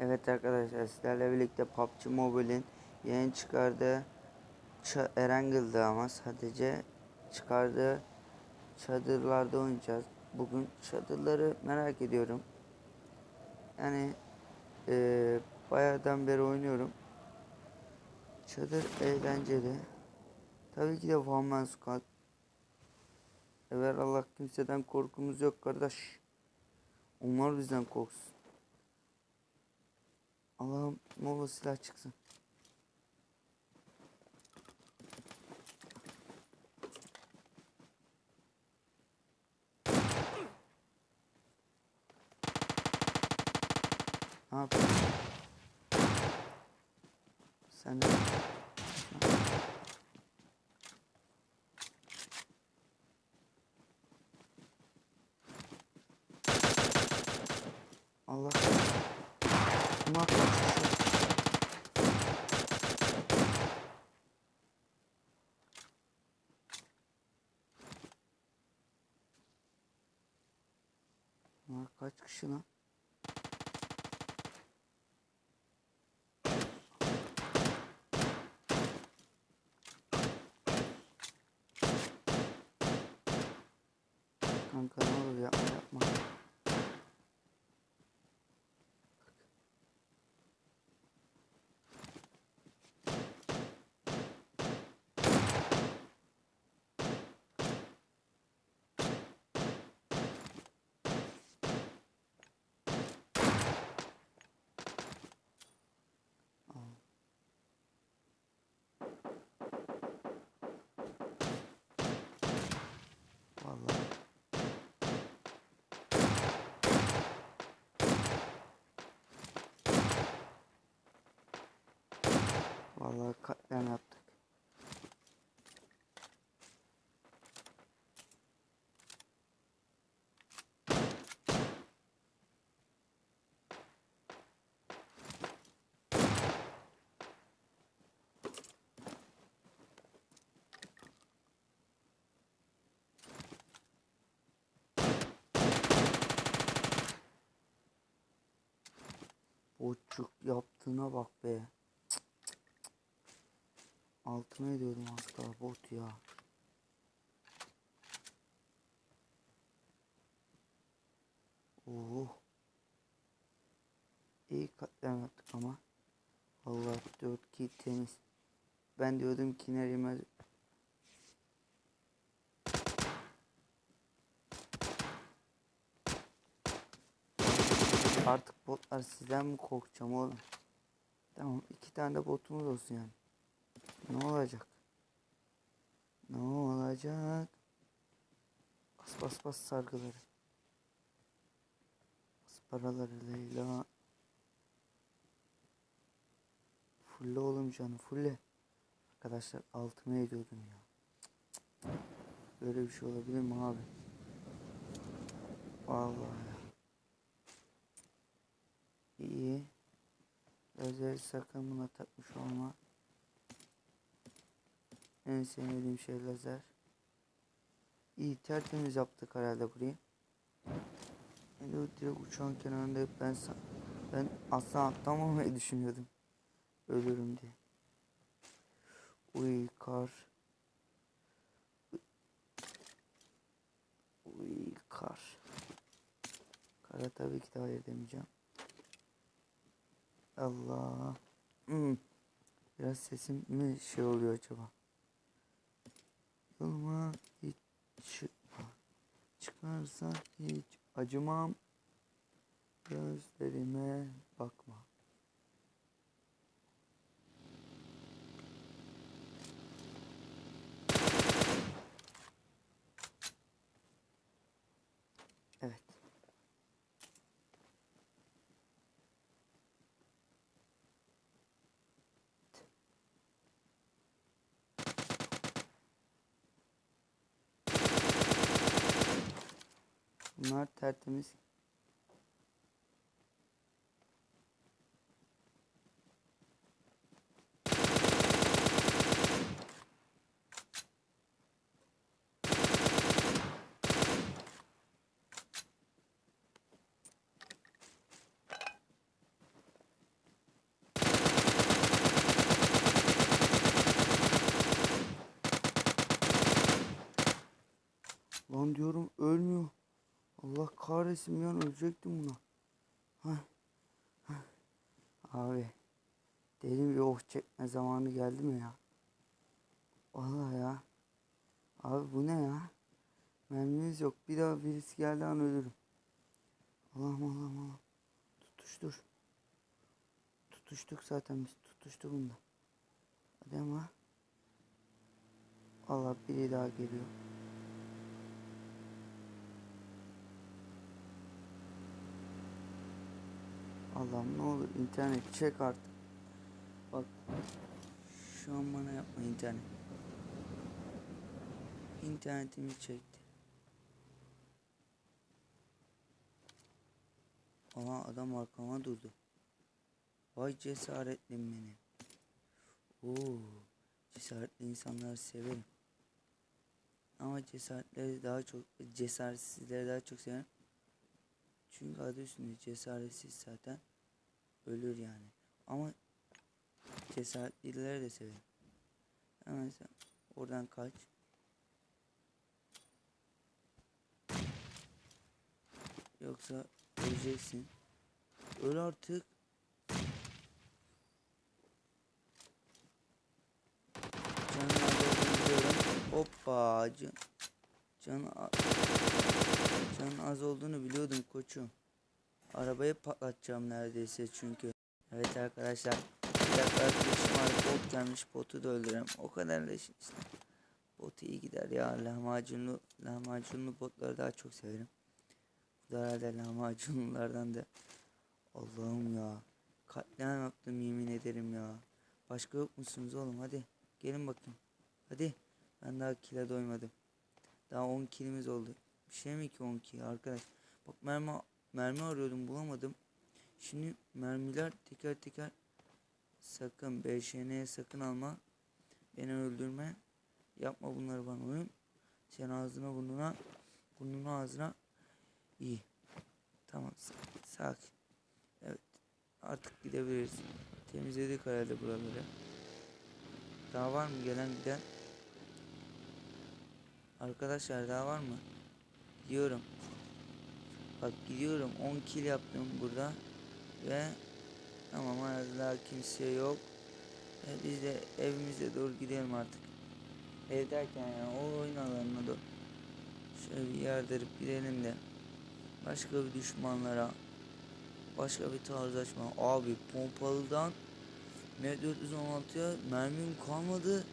Evet arkadaşlar sizlerle birlikte PUBG Mobile'in yeni çıkardığı Erangel'de ama sadece çıkardığı çadırlarda oynayacağız. Bugün çadırları merak ediyorum. Yani eee bayağıdan beri oynuyorum. Çadır eğlenceli. Tabii ki de One Man Squad. Evet Allah kimseden korkumuz yok kardeş. Onlar bizden korksun. Allah'ım olur silah çıksın. Ne yapıyorsun? Sen de... Allah. Bunlar kaç kişi? Bunlar lan? Kanka ne olur yapma yapma. Vallahi. Vallahi katliam yaptık. Boçuk yaptığına bak be. Altına ediyordum daha bot ya. Oo. İyi katliam yaptık ama. Allah 4 kill temiz. Ben diyordum ki nereye Artık botlar sizden mi korkacağım oğlum? Tamam iki tane de botumuz olsun yani. Ne olacak? Ne olacak? Bas bas bas sargıları. Bas paraları Leyla. Fulle oğlum canım fulle. Arkadaşlar altıma ediyordum ya. Böyle bir şey olabilir mi abi? Vallahi. İyi. Özel sakın buna takmış olma. En sevmediğim şey lazer. İyi tertemiz yaptık herhalde burayı. Yani direkt uçağın kenarında hep ben ben asla atlamamayı düşünüyordum. Ölürüm diye. Uy kar. Uy kar. Kara tabii ki de hayır demeyeceğim. Allah. Hmm. Biraz sesim mi şey oluyor acaba? Yoluma hiç çıkma. Çıkarsa hiç acımam. Gözlerime bakma. Bunlar tertemiz. Diyorum ölmüyor. Allah kahretsin an ölecektim buna. Hah. Hah. Abi. Derin bir oh çekme zamanı geldi mi ya? Vallahi ya. Abi bu ne ya? Mermimiz yok. Bir daha birisi geldi an ölürüm. Allah'ım Allah'ım Allah'ım. Tutuştur. Tutuştuk zaten biz. Tutuştuk bunda. Hadi ama. Allah biri daha geliyor. Allah'ım ne olur internet çek artık. Bak. Şu an bana yapma internet. İnternetimi çekti. Aha adam arkama durdu. Vay cesaretlim benim. Oo, cesaretli insanları severim. Ama cesaretleri daha çok, cesaretsizleri daha çok severim. Çünkü adı üstünde cesaretsiz zaten ölür yani. Ama cesaretlileri de severim. Hemen sen oradan kaç. Yoksa öleceksin. Öl artık. Biliyorum. Hoppa. Can, can, canın az olduğunu biliyordum koçum. Arabayı patlatacağım neredeyse çünkü. Evet arkadaşlar. Bir dakika arkadaşım var. Bot gelmiş. Botu da öldürürüm. O kadar da işte. Bot iyi gider ya. Lahmacunlu, lahmacunlu botları daha çok severim. Bu da herhalde lahmacunlulardan da. Allah'ım ya. Katliam yaptım yemin ederim ya. Başka yok musunuz oğlum hadi. Gelin bakayım. Hadi. Ben daha kile doymadım. Daha 10 kilimiz oldu. Bir şey mi ki 10 kil arkadaş. Bak mermi mermi arıyordum bulamadım. Şimdi mermiler teker teker sakın BŞN'ye sakın alma. Beni öldürme. Yapma bunları bana oyun. Sen ağzına burnuna burnuna ağzına iyi. Tamam sakin. Evet. Artık gidebiliriz. Temizledik herhalde buraları. Daha var mı gelen giden? Arkadaşlar daha var mı? Gidiyorum. Bak gidiyorum. 10 kill yaptım burada. Ve tamam hala daha kimse yok. E biz de evimize doğru gidelim artık. Ev derken yani o oyun alanına doğru. Şöyle bir yardırıp gidelim de. Başka bir düşmanlara. Başka bir tarz açma. Abi pompalıdan M416'ya mermim kalmadı.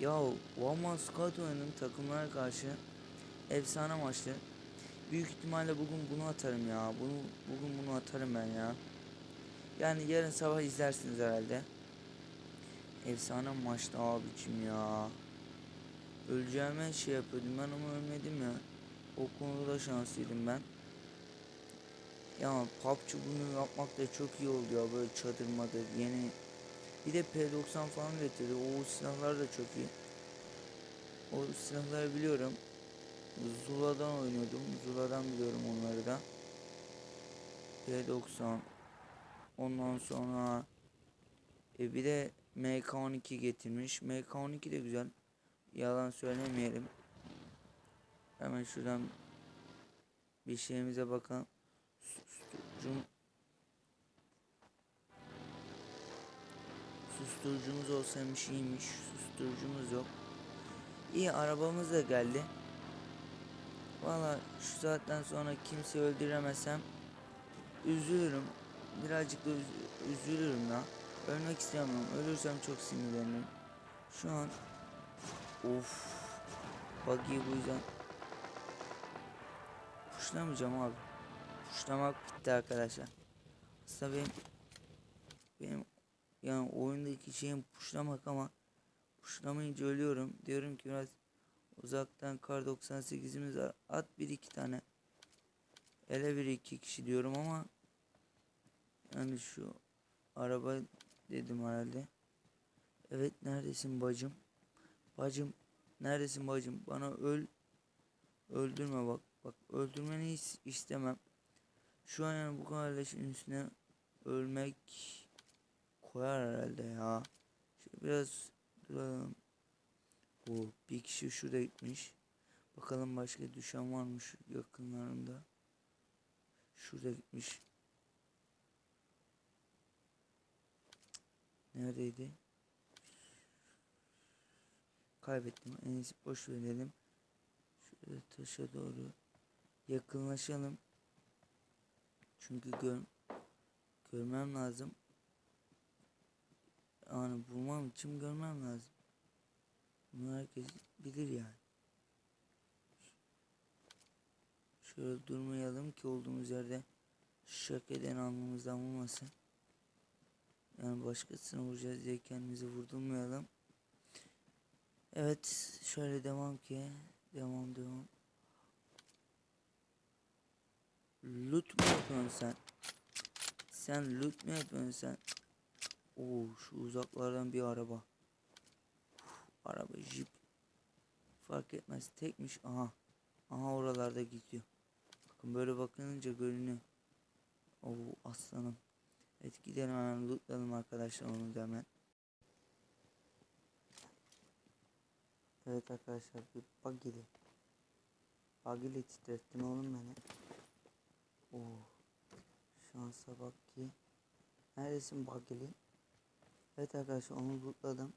Ya One Man Squad oynadım takımlara karşı. Efsane maçtı. Büyük ihtimalle bugün bunu atarım ya. Bunu bugün bunu atarım ben ya. Yani yarın sabah izlersiniz herhalde. Efsane maçtı abicim ya. Öleceğime şey yapıyordum ben ama ölmedim ya. O konuda şanslıydım ben. Ya PUBG bunu yapmak da çok iyi oldu ya böyle çadırmadır yeni. Bir de P90 falan getirdi. O silahlar da çok iyi. O silahları biliyorum. Zula'dan oynuyordum. Zula'dan biliyorum onları da. P90 Ondan sonra e, bir de MK12 getirmiş. MK12 de güzel. Yalan söylemeyelim. Hemen şuradan bir şeyimize bakalım. Susturucum Susturucumuz olsaymış iyiymiş. Susturucumuz yok. İyi arabamız da geldi. Valla şu saatten sonra kimse öldüremesem üzülürüm. Birazcık da üz- üzülürüm ya. Ölmek istemiyorum. Ölürsem çok sinirlenirim. Şu an of buggy bu yüzden puşlamayacağım abi. Puşlamak bitti arkadaşlar. Aslında benim benim yani oyundaki şeyim puşlamak ama puşlamayınca ölüyorum. Diyorum ki biraz uzaktan kar 98'imiz var. At bir iki tane. Ele bir iki kişi diyorum ama yani şu araba dedim herhalde. Evet neredesin bacım? Bacım neredesin bacım? Bana öl öldürme bak. Bak öldürmeni hiç istemem. Şu an yani bu kardeşin üstüne ölmek koyar herhalde ya. Şöyle biraz duralım. O bir kişi şurada gitmiş. Bakalım başka düşen var mı şu yakınlarında. Şurada gitmiş. Neredeydi? Kaybettim. En iyisi boş verelim. Şöyle taşa doğru yakınlaşalım. Çünkü gör, görmem lazım. Yani bulmam için görmem lazım. Bunu herkes bilir yani. Şöyle durmayalım ki olduğumuz yerde şak eden alnımızdan vurmasın. Yani başkasını vuracağız diye kendimizi vurdurmayalım. Evet şöyle devam ki. Devam devam. Loot mu yapıyorsun sen? Sen loot mu yapıyorsun sen? Oo şu uzaklardan bir araba. Araba jip. Fark etmez tekmiş. Aha. Aha oralarda gidiyor. Bakın böyle bakınca görünüyor. Oo aslanım. Evet gidelim hemen lootlayalım arkadaşlar onu da hemen. Evet arkadaşlar bir bagili. Bagili titrettim oğlum beni. Oo. Şansa bak ki. Neredesin bagili? Evet arkadaşlar onu lootladım.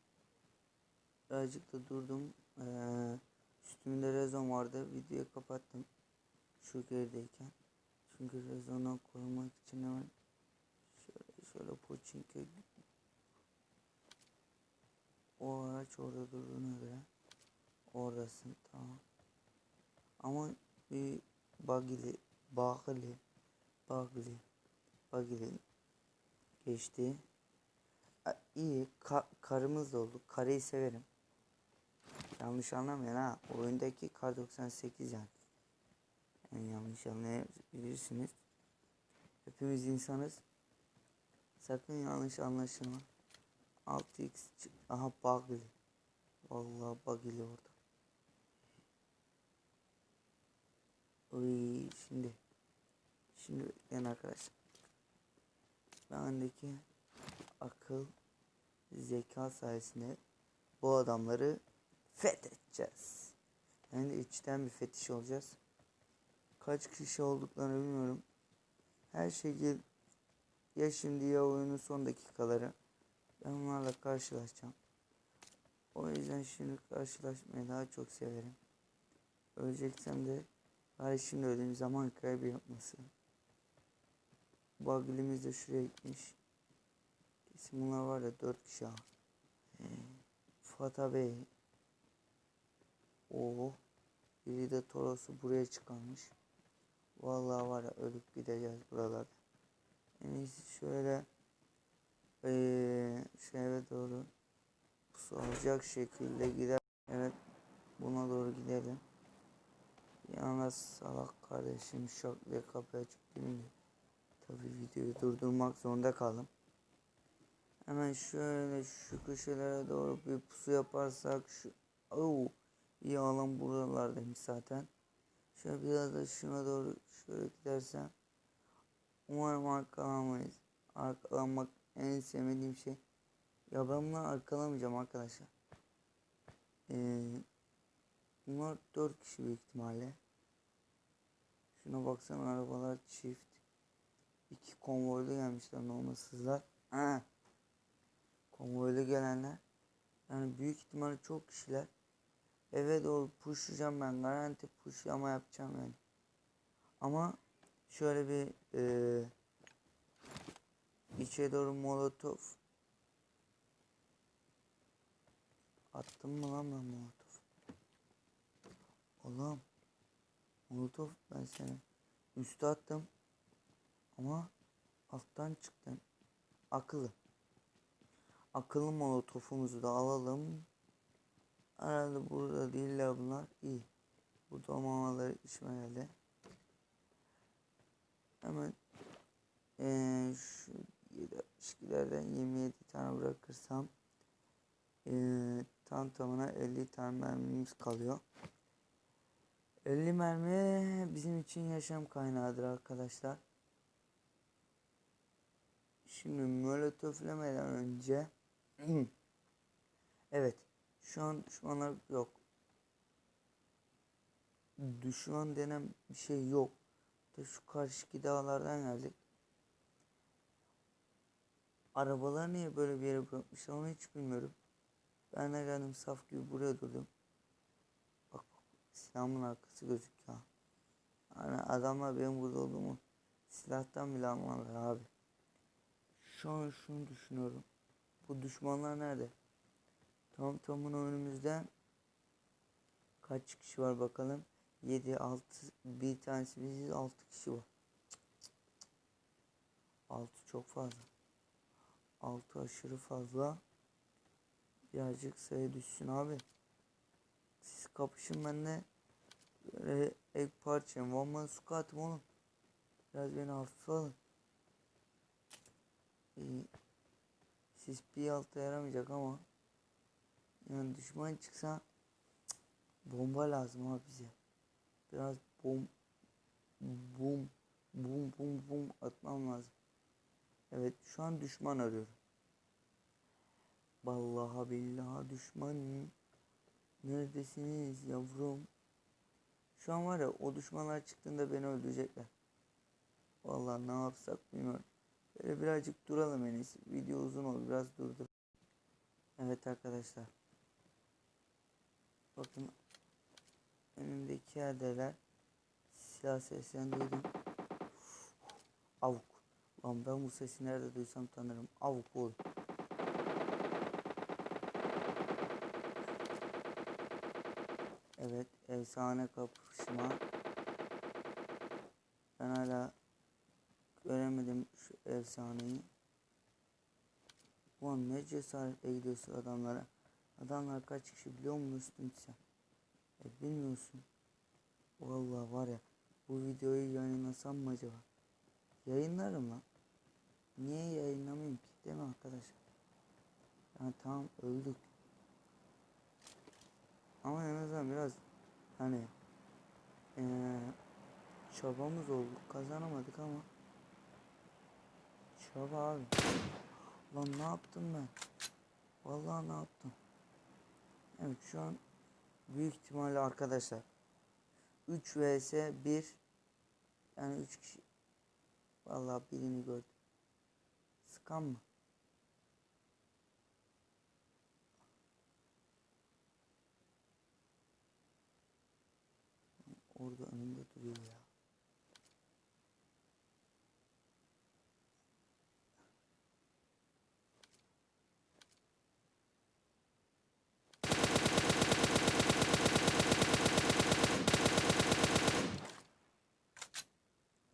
Birazcık da durdum. Ee, üstümde rezon vardı. Videoyu kapattım. Şu gerideyken. Çünkü rezondan korumak için hemen şöyle şöyle poçinke o araç orada durduğuna göre oradasın tamam. Ama bir bagili bagili bagili bagili geçti. İyi ka karımız da oldu. Karıyı severim. Yanlış anlamayın ha. Oyundaki kar 98 yani. yani yanlış anlayabilirsiniz. Hepimiz insanız. Sakın yanlış anlaşılma. 6x çık- aha bugly. Vallahi bugly orada. Oy şimdi. Şimdi bekleyin arkadaşlar. Bendeki akıl zeka sayesinde bu adamları fethedeceğiz. Yani de içten bir fetiş olacağız. Kaç kişi olduklarını bilmiyorum. Her şekil ya şimdi ya oyunun son dakikaları. Ben onlarla karşılaşacağım. O yüzden şimdi karşılaşmayı daha çok severim. Öleceksem de bari şimdi öleyim zaman kaybı yapmasın. Bagilimiz de şuraya gitmiş. Kesin bunlar var ya dört kişi ha. Ee, Fata Bey. Oo. Biri de Toros'u buraya çıkarmış. Vallahi var ya ölüp gideceğiz buralarda. En iyisi şöyle eee şu eve doğru pusu şekilde gider. Evet buna doğru gidelim. Yalnız salak kardeşim şok diye kapıyı açıp girince tabi videoyu durdurmak zorunda kaldım. Hemen şöyle şu köşelere doğru bir pusu yaparsak şu Oo, iyi alan buralardaymış zaten. Şöyle biraz da şuna doğru şöyle gidersem umarım arkalanmayız. Arkalanmak en sevmediğim şey. Ya ben bunları arkalamayacağım arkadaşlar. Ee, bunlar dört kişi büyük ihtimalle. Şuna baksana arabalar çift. İki konvoylu gelmişler olmasızlar. Ha. Konvoylu gelenler. Yani büyük ihtimalle çok kişiler. Eve doğru pushlayacağım ben. Garanti pushlama yapacağım yani. Ama şöyle bir e, içe doğru molotof attım mı lan ben molotof? Oğlum molotof ben seni üstü attım ama alttan çıktın. Akıllı. Akıllı molotofumuzu da alalım. Herhalde burada değiller bunlar. İyi. Burada olmamaları işime geldi. Hemen ee, şu 7.62'lerden 27 tane bırakırsam ee, tam tamına 50 tane mermimiz kalıyor. 50 mermi bizim için yaşam kaynağıdır arkadaşlar. Şimdi molotoflemeden önce evet şu an düşmanlar yok. düşman denen bir şey yok. İşte şu karşıki dağlardan geldik. Arabalar niye böyle bir yere bırakmışlar onu hiç bilmiyorum. Ben de geldim saf gibi buraya durdum. Bak bak silahımın arkası gözüküyor. Yani adamlar benim burada olduğumu silahtan bile anlarlar abi. Şu an şunu düşünüyorum. Bu düşmanlar nerede? Tam tamına önümüzde kaç kişi var bakalım. 7, 6, bir tanesi biziz 6 kişi var. 6 çok fazla. 6 aşırı fazla. Birazcık sayı düşsün abi. Siz kapışın benimle. Böyle ek parçayım. One man squat'ım oğlum. Biraz beni hafife alın. İyi. Sis bir alta yaramayacak ama. Yani düşman çıksa bomba lazım abi bize. Biraz bom bum bum bum bum atmam lazım. Evet şu an düşman arıyorum. Vallahi billahi düşman. Neredesiniz yavrum? Şu an var ya o düşmanlar çıktığında beni öldürecekler. Vallahi ne yapsak bilmiyorum. Böyle birazcık duralım en iyisi. Video uzun oldu biraz durdur. Evet arkadaşlar. Bakın önümdeki yerdeler. Silah seslerini duydum. Avuk. Lan ben bu sesi nerede duysam tanırım. Avuk oğlum. Evet efsane kapışma. Ben hala göremedim şu efsaneyi. Ulan ne cesaretle gidiyorsun adamlara. Adamlar kaç kişi biliyor musun üstüm sen? E, bilmiyorsun. Vallahi var ya bu videoyu yayınlasam mı acaba? Yayınlarım lan. Niye yayınlamayayım ki değil mi arkadaşlar? Yani tamam öldük. Ama en azından biraz hani ee, çabamız oldu. Kazanamadık ama çaba abi. Lan ne yaptım ben? Vallahi ne yaptım? Evet şu an büyük ihtimalle arkadaşlar 3 vs 1 yani 3 kişi Vallahi birini gördüm. Sıkan mı? Orada önümde duruyor.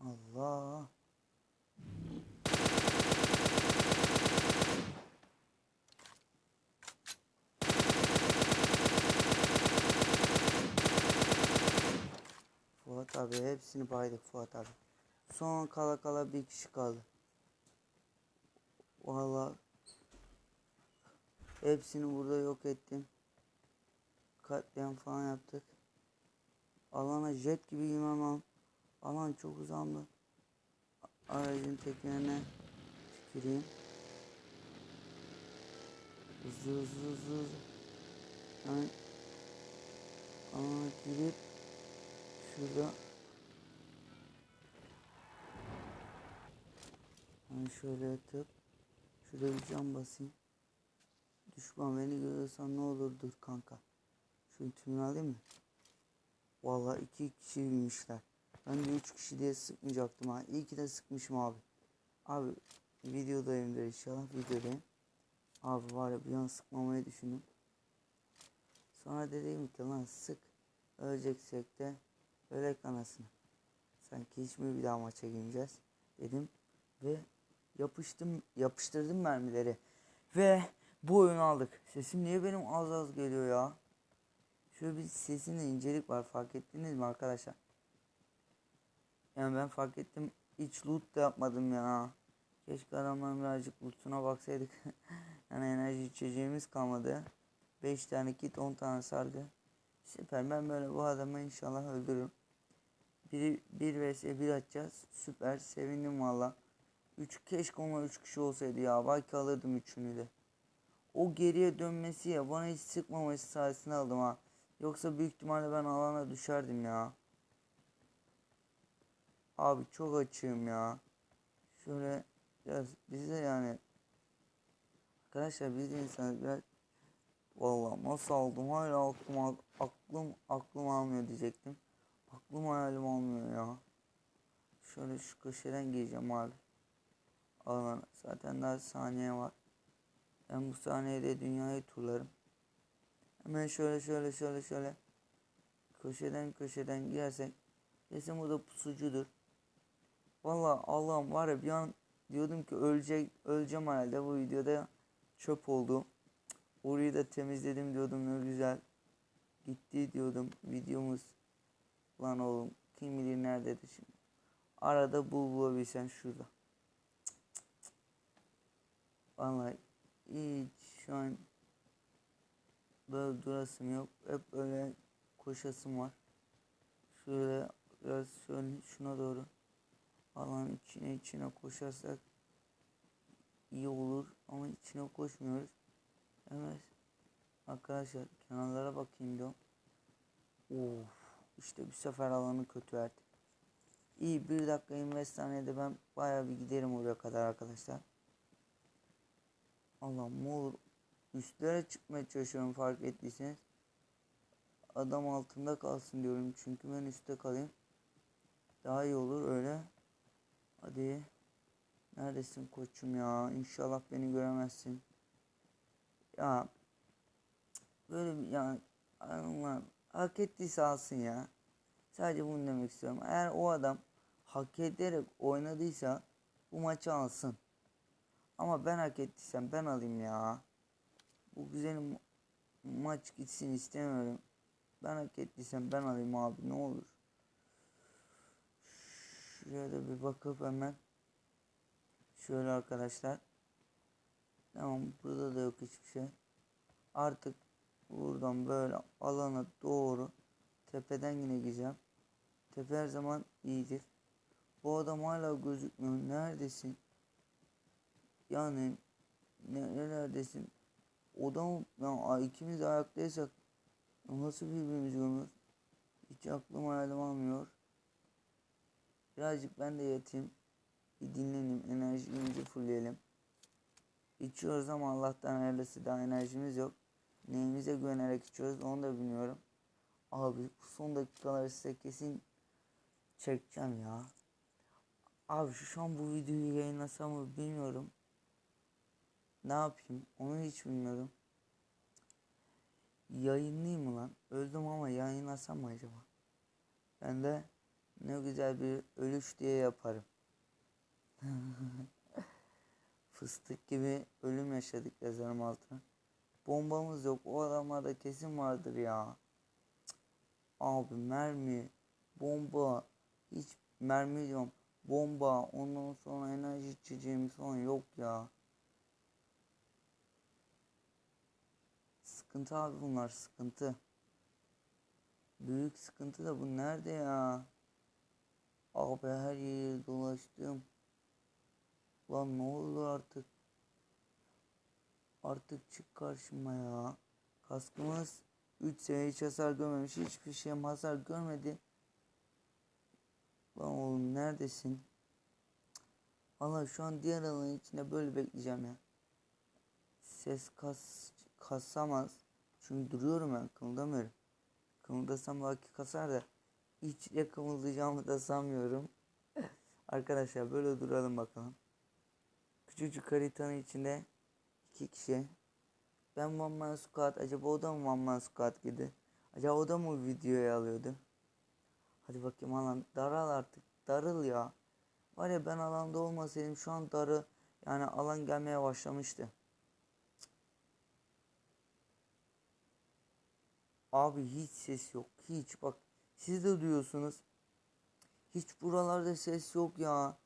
Allah. Fuat abi hepsini baydık Fuat abi. Son kala kala bir kişi kaldı. Valla hepsini burada yok ettim. Katliam falan yaptık. Alana jet gibi girmem. Alan çok uzandı. Aracın tekerine tüküreyim. Hızlı hızlı hızlı hızlı. Yani girip şurada yani şöyle yatıp şuraya bir cam basayım. Düşman beni görüyorsan ne olur dur kanka. Şu tümünü alayım mı? Vallahi iki kişi binmişler. Ben de üç kişi diye sıkmayacaktım ha. İyi ki de sıkmışım abi. Abi videodayımdır inşallah videodayım. Abi var ya bir an sıkmamayı düşündüm. Sonra dedim ki lan sık. Öleceksek de ölek anasını. Sanki hiç mi bir daha maça gireceğiz dedim. Ve yapıştım yapıştırdım mermileri. Ve bu oyunu aldık. Sesim niye benim az az geliyor ya? Şöyle bir sesinde incelik var fark ettiniz mi arkadaşlar? Yani ben fark ettim hiç loot da yapmadım ya. Keşke adamların birazcık lootuna baksaydık. yani enerji içeceğimiz kalmadı. 5 tane kit 10 tane sargı. Süper ben böyle bu adamı inşallah öldürürüm. 1, 1 vs 1 atacağız. Süper sevindim valla. 3 keşke ona 3 kişi olsaydı ya. Belki alırdım üçünü de. O geriye dönmesi ya bana hiç sıkmaması sayesinde aldım ha. Yoksa büyük ihtimalle ben alana düşerdim ya. Abi çok açığım ya. Şöyle biraz bize yani Arkadaşlar biz de insanız biraz Vallahi nasıl aldım hala aklım aklım aklım almıyor diyecektim. Aklım hayalim almıyor ya. Şöyle şu köşeden gireceğim abi. Alana. Zaten daha saniye var. Ben bu saniyede dünyayı turlarım. Hemen şöyle şöyle şöyle şöyle. Köşeden köşeden girersek. Kesin bu da pusucudur. Vallahi Allah'ım var ya bir an diyordum ki ölecek öleceğim herhalde bu videoda çöp oldu. Orayı da temizledim diyordum ne güzel. Gitti diyordum videomuz. Lan oğlum kim bilir nerededir şimdi. Arada bul bulabilsen şurada. Vallahi hiç şu an böyle durasım yok. Hep böyle koşasım var. Şöyle biraz şöyle şuna doğru alan içine içine koşarsak iyi olur ama içine koşmuyoruz. Evet. Arkadaşlar kenarlara bakayım diyorum. Of. işte bir sefer alanı kötü verdi. İyi bir dakika 25 saniyede ben bayağı bir giderim oraya kadar arkadaşlar. Allah ne olur üstlere çıkmaya çalışıyorum fark ettiyseniz. Adam altında kalsın diyorum çünkü ben üstte kalayım. Daha iyi olur öyle. Hadi. Neredesin koçum ya? İnşallah beni göremezsin. Ya böyle bir yani Allah hak ettiyse alsın ya. Sadece bunu demek istiyorum. Eğer o adam hak ederek oynadıysa bu maçı alsın. Ama ben hak ettiysem ben alayım ya. Bu güzel maç gitsin istemiyorum. Ben hak ettiysem ben alayım abi ne olur. Şuraya da bir bakıp hemen. Şöyle arkadaşlar. Tamam burada da yok hiçbir şey. Artık buradan böyle alana doğru tepeden yine gideceğim. Tepe her zaman iyidir. Bu adam hala gözükmüyor. Neredesin? Yani ne, neredesin? Odam yani ikimiz ayaktaysak nasıl birbirimizi görmüyoruz? Hiç aklım hayalim almıyor. Birazcık ben de yatayım. Bir dinleneyim. Enerjimizi fullleyelim. İçiyoruz ama Allah'tan hayırlısı daha enerjimiz yok. Neyimize güvenerek içiyoruz onu da bilmiyorum. Abi bu son dakikaları size kesin çekeceğim ya. Abi şu an bu videoyu yayınlasam mı bilmiyorum. Ne yapayım onu hiç bilmiyorum. Yayınlayayım mı lan? Öldüm ama yayınlasam mı acaba? Ben de ne güzel bir ölüş diye yaparım. Fıstık gibi ölüm yaşadık yazarım altına. Bombamız yok. O adamlarda kesin vardır ya. Cık. Abi mermi, bomba, hiç mermi diyorum. Bomba, ondan sonra enerji içeceğimiz falan yok ya. Sıkıntı abi bunlar sıkıntı. Büyük sıkıntı da bu nerede ya? Abi her yeri dolaştım. Lan ne oldu artık? Artık çık karşıma ya. Kaskımız 3 sene hiç hasar görmemiş. Hiçbir şey hasar görmedi. Lan oğlum neredesin? Valla şu an diğer alanın içinde böyle bekleyeceğim ya. Ses kas kasamaz. Çünkü duruyorum ben kımıldamıyorum. Kımıldasam belki kasar da hiç de kımıldayacağımı da sanmıyorum. Arkadaşlar böyle duralım bakalım. Küçücük haritanın içinde iki kişi. Ben One Man Squad. Acaba o da mı One Man Squad gibi? Acaba o da mı videoya alıyordu? Hadi bakayım alan daral artık. Darıl ya. Var ya ben alanda olmasaydım şu an darı yani alan gelmeye başlamıştı. Abi hiç ses yok. Hiç bak siz de duyuyorsunuz. Hiç buralarda ses yok ya.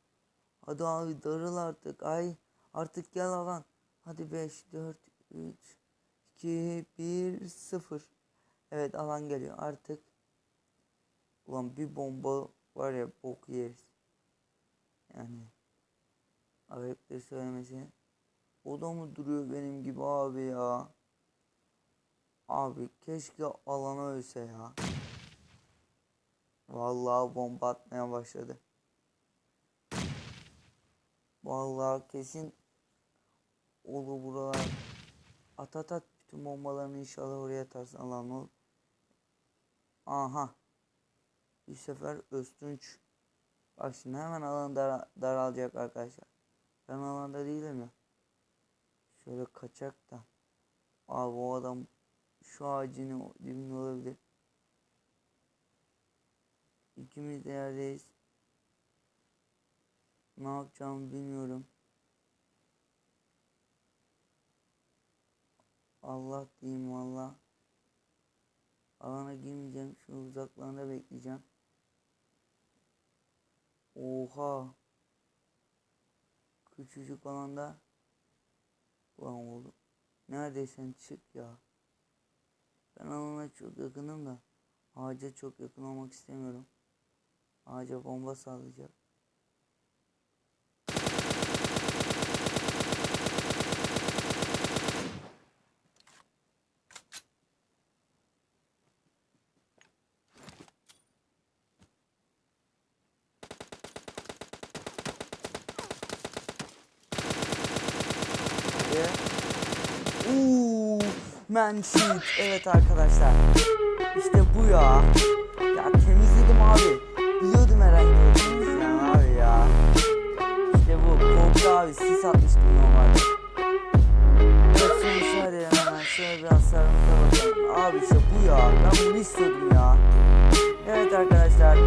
Hadi abi darıl artık. Ay artık gel alan. Hadi 5, 4, 3, 2, 1, 0. Evet alan geliyor artık. Ulan bir bomba var ya bok yeriz. Yani. Ayıptır söylemesi. O da mı duruyor benim gibi abi ya? Abi keşke alana ölse ya. Vallahi bomba atmaya başladı. Vallahi kesin olur buralar. At at at bütün bombalarını inşallah oraya atarsın lan ol. Aha. Bir sefer Öztunç. Bak şimdi hemen alan dar daralacak arkadaşlar. Ben alanda değilim ya. Şöyle kaçak da. Abi o adam şu ağacın dibinde olabilir. İkimiz de yerdeyiz. Ne yapacağımı bilmiyorum. Allah diyeyim valla. Alana girmeyeceğim. Şu uzaklarında bekleyeceğim. Oha. Küçücük alanda. Ulan oğlum. Neredeysen çık ya. Ben alana çok yakınım da. Ağaca çok yakın olmak istemiyorum. Ağaca bomba sallayacak. Ve Uuu man shit. Evet arkadaşlar. İşte bu ya. Ya temizledim abi. Biliyordum herhangi bir temizleyen abi ya. İşte bu. Korku abi sis atmıştım normalde. Evet şimdi şöyle hemen şöyle biraz sarımıza bakalım. Abi işte bu ya. Ben bunu istiyordum ya. Evet arkadaşlar